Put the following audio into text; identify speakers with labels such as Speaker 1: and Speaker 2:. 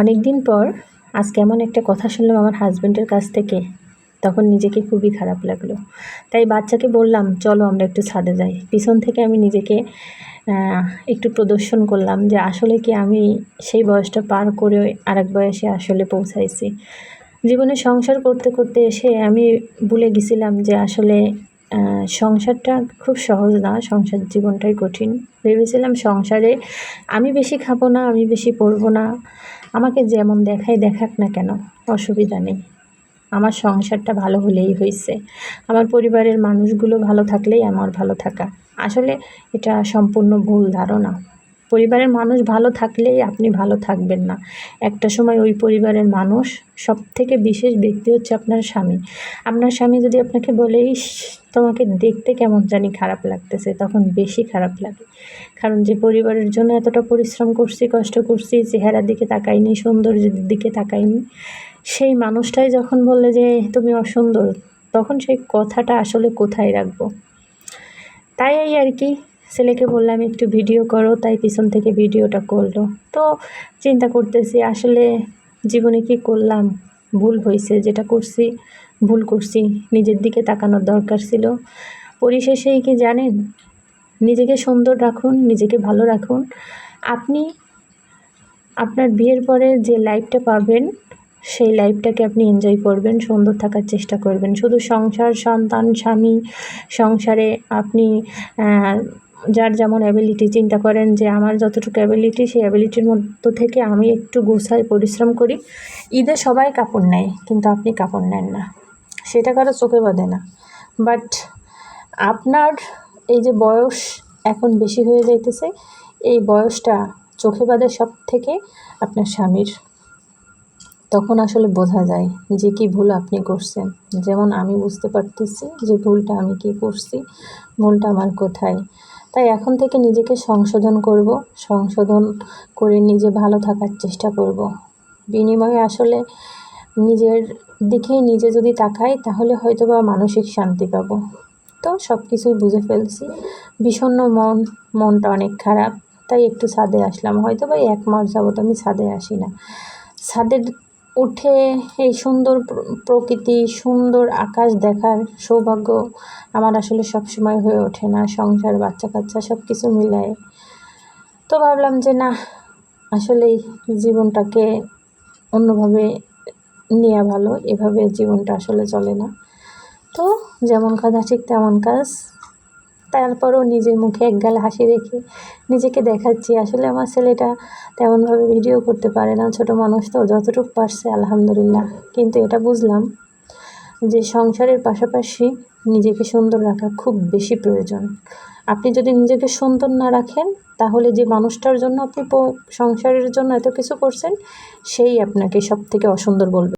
Speaker 1: অনেক দিন পর আজ কেমন একটা কথা শুনলাম আমার হাজব্যান্ডের কাছ থেকে। তখন নিজেকে খুবই খারাপ লাগল। তাই বাচ্চাকে বললাম, চলো আমরা একটু ছাদে যাই। পিছন থেকে আমি নিজেকে একটু প্রদর্শন করলাম যে আসলে কি আমি সেই বয়সটা পার করে আরেক বয়সে আসলে পৌঁছাইছি। জীবনে সংসার করতে করতে এসে আমি ভুলে গেছিলাম যে আসলে সংসারটা খুব সহজ না, সংসার জীবনটাই কঠিন। ভেবেছিলাম সংসারে আমি বেশি খাব না, আমি বেশি পড়ব না। আমাকে যেমন দেখায় দেখাক না কেন, অসুবিধা নেই। আমার সংসারটা ভালো হলেই হয়েছে। আমার পরিবারের মানুষগুলো ভালো থাকলেই আমার ভালো থাকা। আসলে এটা সম্পূর্ণ ভুল ধারণা। পরিবারের মানুষ ভালো থাকলেই আপনি ভালো থাকবেন না। একটা সময় ওই পরিবারের মানুষ সব থেকে বিশেষ ব্যক্তি হচ্ছে আপনার স্বামী। আপনার স্বামী যদি আপনাকে বলে "ইস, তোমাকে দেখতে কেমন জানি খারাপ লাগতেছে। তখন বেশি খারাপ লাগে। কারণ যে পরিবারের জন্য এতটা পরিশ্রম করছি কষ্ট করছি চেহারার দিকে তাকাইনি সৌন্দর্যের দিকে তাকাইনি সেই মানুষটাই যখন বললে যে তুমি অসুন্দর তখন সেই কথাটা আসলে কোথায় রাখব? তাই আর কি। ছেলেকে বললাম, একটু ভিডিও করো। তাই পিছন থেকে ভিডিওটা করল। তো চিন্তা করতেছি, আসলে জীবনে কি করলাম? ভুল হয়েছে, যেটা করছি, ভুল করছি, নিজের দিকে তাকানোর দরকার ছিল। পরিশেষেই কি জানেন? নিজেকে সুন্দর রাখুন, নিজেকে ভালো রাখুন। আপনি আপনার বিয়ের পরে যে লাইফটা পাবেন, সেই লাইফটাকে আপনি এনজয় করবেন, সুন্দর থাকার চেষ্টা করবেন। শুধু সংসার, সন্তান, স্বামী, সংসারে আপনি যার যেমন অ্যাবিলিটি চিন্তা করেন যে আমার যতটুকু অ্যাবিলিটি সেই অ্যাবিলিটির মধ্য থেকে আমি একটু গোছাই পরিশ্রম করি। ঈদে সবাই কাপড় নেয়, কিন্তু আপনি কাপড় নেন না। সেটা কারও চোখে বাঁধে না। বাট আপনার এই যে বয়স এখন বেশি হয়ে যাইতেছে, এই বয়সটা চোখে বাঁধে সব থেকে আপনার স্বামীর। তখন আসলে বোঝা যায় যে কি ভুল আপনি করছেন। যেমন আমি বুঝতে পারতেছি যে ভুলটা আমি কি করছি, ভুলটা আমার কোথায়। তাই এখন থেকে নিজেকে সংশোধন করব, সংশোধন করে নিজে ভালো থাকার চেষ্টা করব। বিনিময়ে আসলে নিজের দিকেই নিজে যদি তাকাই, তাহলে হয়তো বা মানসিক শান্তি পাব। তো সব কিছুই বুঝে ফেলছি। বিষণ্ণ মন, মনটা অনেক খারাপ, তাই একটু ছাদে আসলাম। হয়তো বা এক মাস যাবত আমি ছাদে আসি না। ছাদে উঠে এই সুন্দর প্রকৃতি, সুন্দর আকাশ দেখার সৌভাগ্য আমার আসলে সব সময় হয়ে ওঠে না। সংসার বাচ্চা কাচ্চা সব কিছু মিলায়। তো ভাবলাম যে না, আসলেই জীবনটাকে অন্যভাবে নেওয়া ভালো। এভাবে জীবনটা আসলে চলে না। তো যেমন কথা, ঠিক তেমন কাজ। তারপরও নিজের মুখে এক গাল হাসি রেখে নিজেকে দেখাচ্ছি। আসলে আমার ছেলেটা তেমনভাবে ভিডিও করতে পারে না, ছোট মানুষ তো, যতটুকু পারছে, আলহামদুলিল্লাহ। কিন্তু এটা বুঝলাম যে সংসারের পাশাপাশি নিজেকে সুন্দর রাখা খুব বেশি প্রয়োজন। আপনি যদি নিজেকে সুন্দর না রাখেন, তাহলে যে মানুষটার জন্য আপনি সংসারের জন্য এত কিছু করছেন, সেই আপনাকে সব থেকে অসুন্দর বলবে।